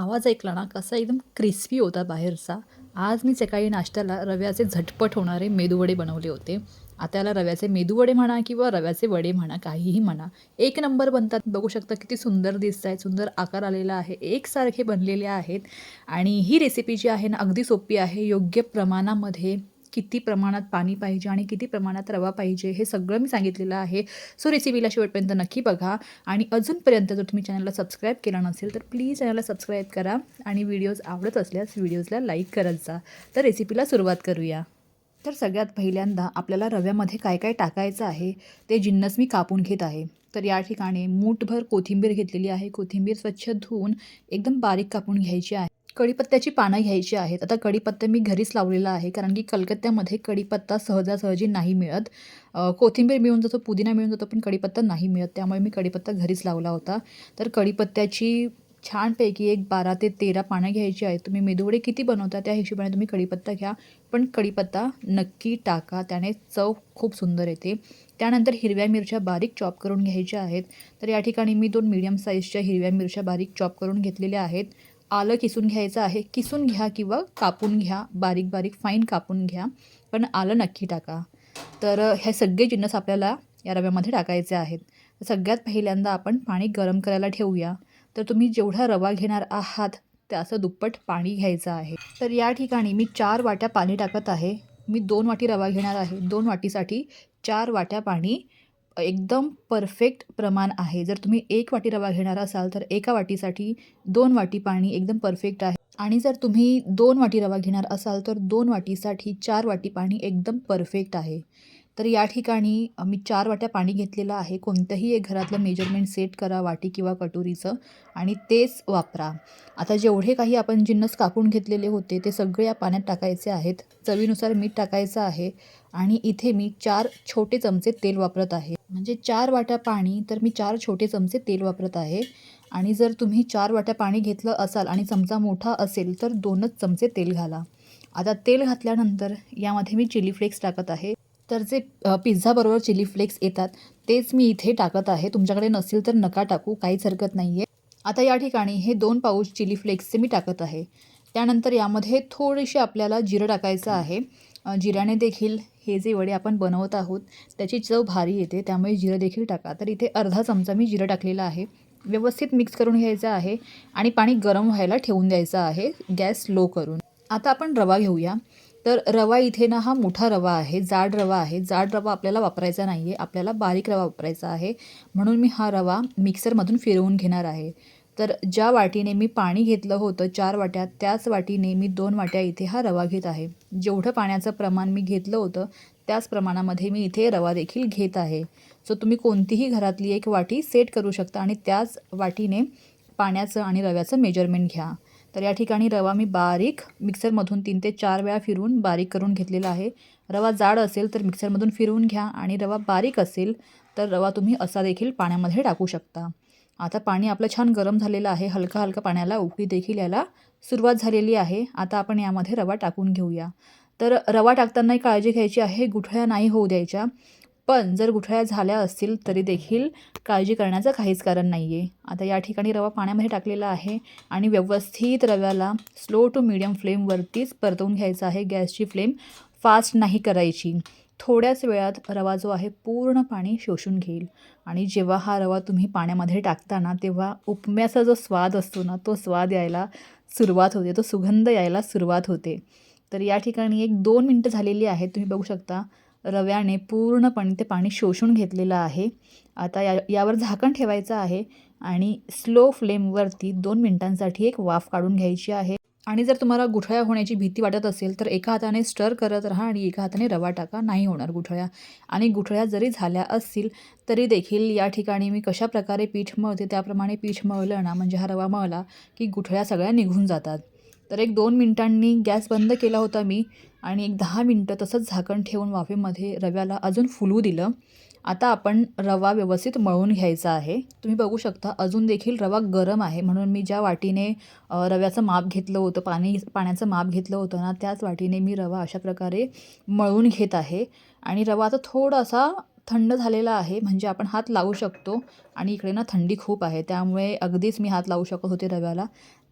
आवाज ऐकला ना कसा एकदम क्रिस्पी होता बाहेरचा. आज मी सकाळी नाश्त्याला रव्याचे झटपट होणारे मेदूवडे बनवले होते. आता याला रव्याचे मेदूवडे म्हणा किंवा रव्याचे वडे म्हणा काहीही म्हणा. एक नंबर बनतात. बघू शकता किती सुंदर दिसत आहेत सुंदर आकार आलेला आहे. एकसारखे बनलेले आहेत. आणि ही रेसिपी जी आहे ना अगदी सोपी आहे. योग्य प्रमाणामध्ये किती प्रमाणात पाणी पाहिजे आणि किती प्रमाणात रवा पाहिजे हे सगळं मी सांगितलेलं आहे. सो रेसिपीला शेवटपर्यंत नक्की बघा. आणि अजूनपर्यंत जर तुम्ही चॅनलला सबस्क्राईब केला नसेल तर प्लीज चॅनलला सबस्क्राईब करा आणि व्हिडिओज आवडत असल्यास व्हिडिओजला लाईक करत जा. तर रेसिपीला सुरुवात करूया. तर सगळ्यात पहिल्यांदा आपल्याला रव्यामध्ये काय काय टाकायचं आहे ते जिन्नस मी कापून घेत आहे. तर या ठिकाणी मूठभर कोथिंबीर घेतलेली आहे. कोथिंबीर स्वच्छ धुवून एकदम बारीक कापून घ्यायची आहे. कढीपत्त्याची पानं घ्यायची आहेत. आता कढीपत्ता मी घरीच लावलेला आहे कारण की कलकत्त्यामध्ये कढीपत्ता सहजासहजी नाही मिळत. कोथिंबीर मिळून जातो पुदिना मिळून जातो पण कढीपत्ता नाही मिळत. त्यामुळे मी कढीपत्ता घरीच लावला होता. तर कढीपत्त्याची छानपैकी एक बारा ते तेरा पानं घ्यायची आहेत. तुम्ही मेदूवडे किती बनवता त्या हिशोबाने तुम्ही कढीपत्ता घ्या. पण कढीपत्ता नक्की टाका त्याने चव खूप सुंदर येते. त्यानंतर हिरव्या मिरच्या बारीक चॉप करून घ्यायच्या आहेत. तर या ठिकाणी मी दोन मीडियम साईजच्या हिरव्या मिरच्या बारीक चॉप करून घेतलेल्या आहेत. आलं किसून घ्यायचं आहे किसून घ्या किंवा कापून घ्या बारीक बारीक फाईन कापून घ्या पण आलं नक्की टाका. तर हे सगळे जिन्नस आपल्याला या रव्यामध्ये टाकायचे आहेत. सगळ्यात पहिल्यांदा आपण पाणी गरम करायला ठेवूया. तर तुम्ही जेवढा रवा घेणार आहात त्याचं दुप्पट पाणी घ्यायचं आहे. तर या ठिकाणी मी चार वाट्या पाणी टाकत आहे. मी दोन वाटी रवा घेणार आहे. दोन वाटीसाठी चार वाट्या पाणी एकदम परफेक्ट प्रमाण आहे. जर तुम्ही एक वाटी रवा घेणार असाल तर एका वाटीसाठी दोन वाटी पाणी एकदम परफेक्ट आहे. आणि जर तुम्ही दोन वाटी रवा घेणार असाल तर दोन वाटीसाठी चार वाटी पाणी एकदम परफेक्ट आहे. तर या ठिकाणी मी चार वाट्या पाणी घेतलेलं आहे. कोणतंही एक घरातलं मेजरमेंट सेट करा वाटी किंवा कटोरीचं आणि तेच वापरा. आता जेवढे काही आपण जिन्नस कापून घेतलेले होते ते सगळे या पाण्यात टाकायचे आहेत. चवीनुसार मीठ टाकायचं आहे. आणि इथे मी चार छोटे चमचे तेल वापरत आहे. म्हणजे चार वाट्या पाणी तर मी चार छोटे चमचे तेल वापरत आहे. आणि जर तुम्ही चार वाट्या पाणी घेतलं असाल आणि चमचा मोठा असेल तर दोनच चमचे तेल घाला. आता तेल घातल्यानंतर यामध्ये मी चिली फ्लेक्स टाकत आहे. तर जे पिझ्झाबरोबर चिली फ्लेक्स येतात तेच मी इथे टाकत आहे. तुमच्याकडे नसेल तर नका टाकू काहीच हरकत नाही आहे आता या ठिकाणी हे दोन पाऊच चिली फ्लेक्सचे मी टाकत आहे. त्यानंतर यामध्ये थोडीशी आपल्याला जिरं टाकायचं आहे. जिऱ्याने देखील हे जे वडे आपण बनवत आहोत त्याची चव भारी येते त्यामुळे जिरं देखील टाका. तर इथे अर्धा चमचा मी जिरं टाकलेलं आहे. व्यवस्थित मिक्स करून घ्यायचं आहे आणि पाणी गरम व्हायला ठेवून द्यायचं आहे गॅस लो करून. आता आपण रवा घेऊया. तर रवा इथे ना हा मोठा रवा आहे जाड रवा आहे. जाड रवा आपल्याला वापरायचा नाही आहे आपल्याला बारीक रवा वापरायचा आहे. म्हणून मी हा रवा मिक्सरमधून फिरवून घेणार आहे. तर ज्या वाटीने मी पाणी घेतलं होतं चार वाट्या त्याच वाटीने मी दोन वाट्या इथे हा रवा घेत आहे. जेवढं पाण्याचं प्रमाण मी घेतलं होतं त्याच प्रमाणामध्ये मी इथे रवा देखील घेत आहे. सो तुम्ही कोणतीही घरातली एक वाटी सेट करू शकता आणि त्याच वाटीने पाण्याचं आणि रव्याचं मेजरमेंट घ्या. तर या ठिकाणी रवा मी बारीक मिक्सरमधून तीन ते चार वेळा फिरून बारीक करून घेतलेला आहे. रवा जाड असेल तर मिक्सरमधून फिरवून घ्या आणि रवा बारीक असेल तर रवा तुम्ही असा देखील पाण्यामध्ये टाकू शकता. आता पाणी आपलं छान गरम झालेलं आहे. हलका हलका पाण्याला उकळी देखील यायला सुरुवात झालेली आहे. आता आपण यामध्ये रवा टाकून घेऊया. तर रवा टाकतानाही काळजी घ्यायची आहे. गुठळ्या नाही होऊ द्यायच्या. पण जर गुठळ्या झाल्या असतील तरी देखील काळजी करण्याचं काहीच कारण नाही आहे आता या ठिकाणी रवा पाण्यामध्ये टाकलेला आहे आणि व्यवस्थित रव्याला स्लो टू मिडियम फ्लेमवरतीच परतवून घ्यायचा आहे. गॅसची फ्लेम फास्ट नाही करायची. थोड्याच वेळात रवा जो आहे पूर्ण पाणी शोषून घेईल. आणि जेव्हा हा रवा तुम्ही पाण्यामध्ये टाकता तेव्हा उपम्याचा जो स्वाद असतो ना तो स्वाद यायला सुरुवात होते तो सुगंध यायला सुरुवात होते. तर या ठिकाणी एक दोन मिनटं झालेली आहेत तुम्ही बघू शकता. रव्याने पूर्णपणे ते पाणी शोषून घेतलेलं आहे. आता या यावर झाकण ठेवायचं आहे आणि स्लो फ्लेमवरती दोन मिनटांसाठी एक वाफ काढून घ्यायची आहे. आणि जर तुम्हाला गुठळ्या होण्याची भीती वाटत असेल तर एका हाताने स्टर करत राहा आणि एका हाताने रवा टाका. नाही होणार गुठळ्या. आणि गुठळ्या जरी झाल्या असतील तरी देखील या ठिकाणी मी कशा प्रकारे पीठ मळते त्याप्रमाणे पीठ मळलं ना म्हणजे हा रवा मळला की गुठळ्या सगळ्या निघून जातात. तर एक दोन मिनटांनी गॅस बंद केला होता मी आणि एक दहा मिनटं तसंच झाकण ठेवून वाफेमध्ये रव्याला अजून फुलू दिलं. आता आपण रवा व्यवस्थित मळून घ्यायचा आहे. तुम्ही बघू शकता अजून देखील रवा गरम आहे. म्हणून मी ज्या वाटीने रव्याचं माप घेतलं होतं पाणी पाण्याचं माप घेतलं होतं ना त्याच वाटीने मी रवा अशा प्रकारे मळून घेत आहे. आणि रवा आता थोडासा थंड झालेला आहे म्हणजे आपण हात लावू शकतो. आणि इकडे ना थंडी खूप आहे त्यामुळे अगदीच मी हात लावू शकत होते रव्याला.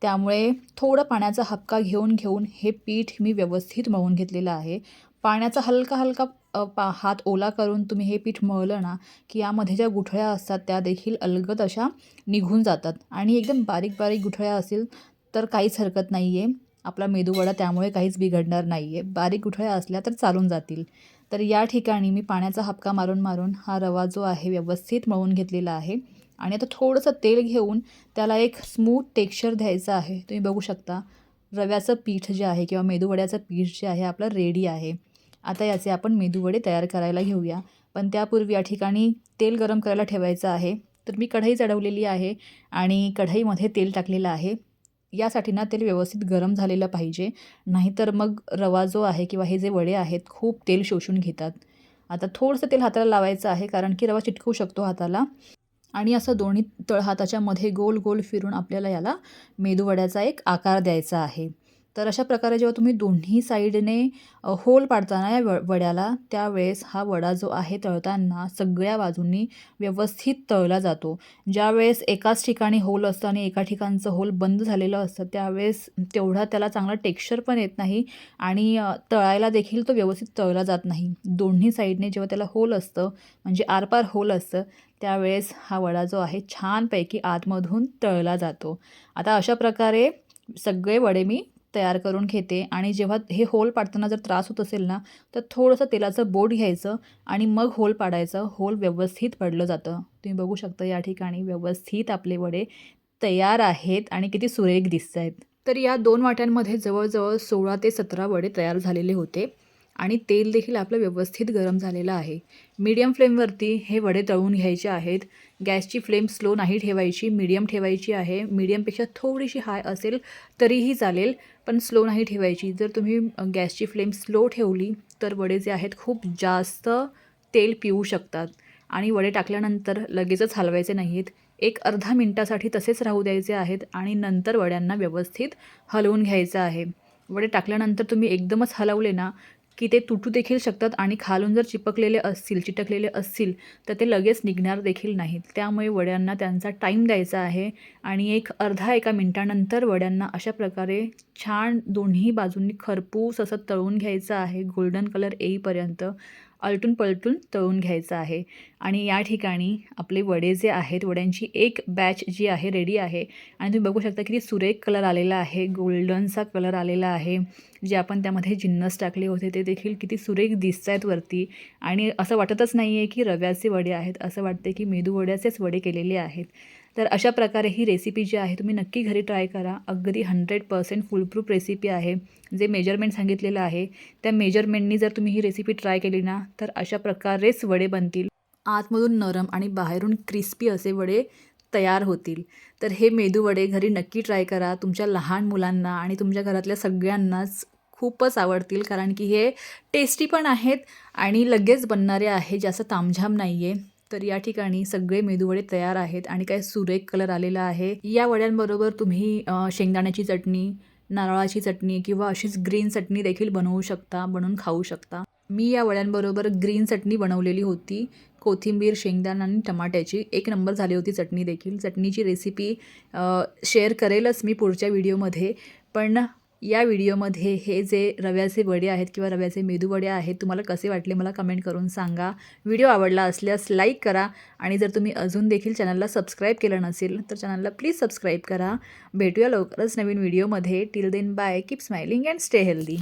त्यामुळे थोडं पाण्याचा हपका घेऊन घेऊन हे पीठ मी व्यवस्थित मळून घेतलेलं आहे. पाण्याचा हलका हलका पा हात ओला करून तुम्ही हे पीठ मळलं ना की यामध्ये ज्या गुठळ्या असतात त्या देखील अलगद अशा निघून जातात. आणि एकदम बारीक बारीक गुठळ्या असेल तर काहीच हरकत नाही आहे आपला मेदूवडा त्यामुळे काहीच बिघडणार नाही आहे बारीक गुठळ्या असल्या तर चालून जातील. तर या ठिकाणी मी पाण्याचा हपका मारून मारून हा रवा जो आहे व्यवस्थित मळून घेतलेला आहे. आणि आता थोडंसं तेल घेऊन त्याला एक स्मूथ टेक्स्चर द्यायचं आहे. तुम्ही बघू शकता रव्याचं पीठ जे आहे किंवा मेदूवड्याचं पीठ जे आहे आपलं रेडी आहे. आता याचे आपण मेदूवडे तयार करायला घेऊया. पण त्यापूर्वी या ठिकाणी तेल गरम करायला ठेवायचं आहे. तर मी कढई चढवलेली आहे आणि कढईमध्ये तेल टाकलेलं आहे. यासाठी ना तेल व्यवस्थित गरम झालेलं पाहिजे. नाहीतर मग रवा जो आहे किंवा हे जे वडे आहेत खूप तेल शोषून घेतात. आता थोडंसं तेल हाताला लावायचं आहे कारण की रवा चिटकू शकतो हाताला. आणि असं दोन्ही तळ हाताच्यामध्ये गोल गोल फिरून आपल्याला याला मेदूवड्याचा एक आकार द्यायचा आहे. तर अशा प्रकारे जेव्हा तुम्ही दोन्ही साईडने होल पाडताना या व वड्याला त्यावेळेस हा वडा जो आहे तळताना सगळ्या बाजूंनी व्यवस्थित तळला जातो. ज्यावेळेस एकाच ठिकाणी होल असतं आणि एका ठिकाणचं होल बंद झालेलं असतं त्यावेळेस तेवढा त्याला चांगला टेक्स्चर पण येत नाही आणि तळायला देखील तो व्यवस्थित तळला जात नाही. दोन्ही साईडने जेव्हा त्याला होल असतं म्हणजे आरपार होल असतं त्यावेळेस हा वडा जो आहे छानपैकी आतमधून तळला जातो. आता अशा प्रकारे सगळे वडे मी तयार करून घेते आणि जेव्हा हे होल पाडताना जर त्रास होत असेल ना तर थोडंसं तेलाचं बोट घ्यायचं आणि मग होल पाडायचं. होल व्यवस्थित पडलं जातं. तुम्ही बघू शकता या ठिकाणी व्यवस्थित आपले वडे तयार आहेत आणि किती सुरेख दिसत आहेत तर या दोन वाट्यांमध्ये जवळजवळ सोळा ते सतरा वडे तयार झालेले होते. आणि तेल देखील आपलं व्यवस्थित गरम झालेलं आहे. मीडियम फ्लेमवरती हे वडे तळून घ्यायचे आहेत. गॅसची फ्लेम स्लो नाही ठेवायची मीडियम ठेवायची आहे. मीडियमपेक्षा थोडीशी हाय असेल तरीही चालेल पण स्लो नाही ठेवायची. जर तुम्ही गॅसची फ्लेम स्लो ठेवली तर वडे जे आहेत खूप जास्त तेल पिऊ शकतात. आणि वडे टाकल्यानंतर लगेचच हलवायचे नाहीत. एक अर्धा मिनटासाठी तसेच राहू द्यायचे आहेत आणि नंतर वड्यांना व्यवस्थित हलवून घ्यायचं आहे. वडे टाकल्यानंतर तुम्ही एकदमच हलवले ना की ते तुटू देखील शकतात आणि खालून जर चिपकलेले असतील चिटकलेले असतील तर ते लगेच निघणार देखील नाहीत. त्यामुळे वड्यांना त्यांचा टाईम द्यायचा आहे आणि एक अर्धा एका मिनटानंतर वड्यांना अशा प्रकारे छान दोन्ही बाजूंनी खरपूस असं तळून घ्यायचं आहे. गोल्डन कलर येईपर्यंत. आलटून पलटून तळून घ्यायचं आहे. आणि या ठिकाणी आपले वडे जे आहेत वड्यांची एक बॅच जी आहे रेडी आहे. आणि तुम्ही बघू शकता किती सुरेख कलर आलेला आहे गोल्डनचा कलर आलेला आहे. जे आपण त्यामध्ये जिन्नस टाकले होते ते देखील किती सुरेख दिसत आहेत वरती. आणि असं वाटतच नाही आहे की रव्याचे वडे आहेत. असं वाटते की मेदू वड्याचेच वडे केलेले आहेत. तर अशा प्रकारे ही रेसिपी जी आहे तुम्ही नक्की घरी ट्राय करा. अगदी हंड्रेड पर्सेंट फुलप्रूफ रेसिपी आहे. जे मेजरमेंट सांगितलेलं आहे त्या मेजरमेंटनी जर तुम्ही ही रेसिपी ट्राय केली ना तर अशा प्रकारेच वडे बनतील. आतमधून नरम आणि बाहेरून क्रिस्पी असे वडे तयार होतील. तर हे मेदू वडे घरी नक्की ट्राय करा. तुमच्या लहान मुलांना आणि तुमच्या घरातल्या सगळ्यांनाच खूपच आवडतील कारण की हे टेस्टी पण आहेत आणि लगेच बनणारे आहे जास्त तामझाम नाही आहे तर या ठिकाणी सगळे मेदूवडे तयार आहेत आणि काय सुरेख कलर आलेला आहे. या वड्यांबरोबर तुम्ही शेंगदाण्याची चटणी नारळाची चटणी किंवा अशीच ग्रीन चटणी देखील बनवू शकता बनवून खाऊ शकता. मी या वड्यांबरोबर ग्रीन चटणी बनवलेली होती. कोथिंबीर शेंगदाणा आणि टमाट्याची एक नंबर झाली होती चटणी देखील. चटणीची रेसिपी शेअर करेलच मी पुढच्या व्हिडिओमध्ये पण या व्हिडिओमध्ये हे जे रव्याचे वडे आहेत किंवा रव्याचे मेदू वडे आहेत तुम्हाला कसे वाटले मला कमेंट करून सांगा. व्हिडिओ आवडला असल्यास लाईक करा आणि जर तुम्ही अजून देखील चॅनलला सबस्क्राईब केलं नसेल तर चॅनलला प्लीज सबस्क्राईब करा. भेटूया लवकरच नवीन व्हिडिओमध्ये. Till then bye keep smiling and stay healthy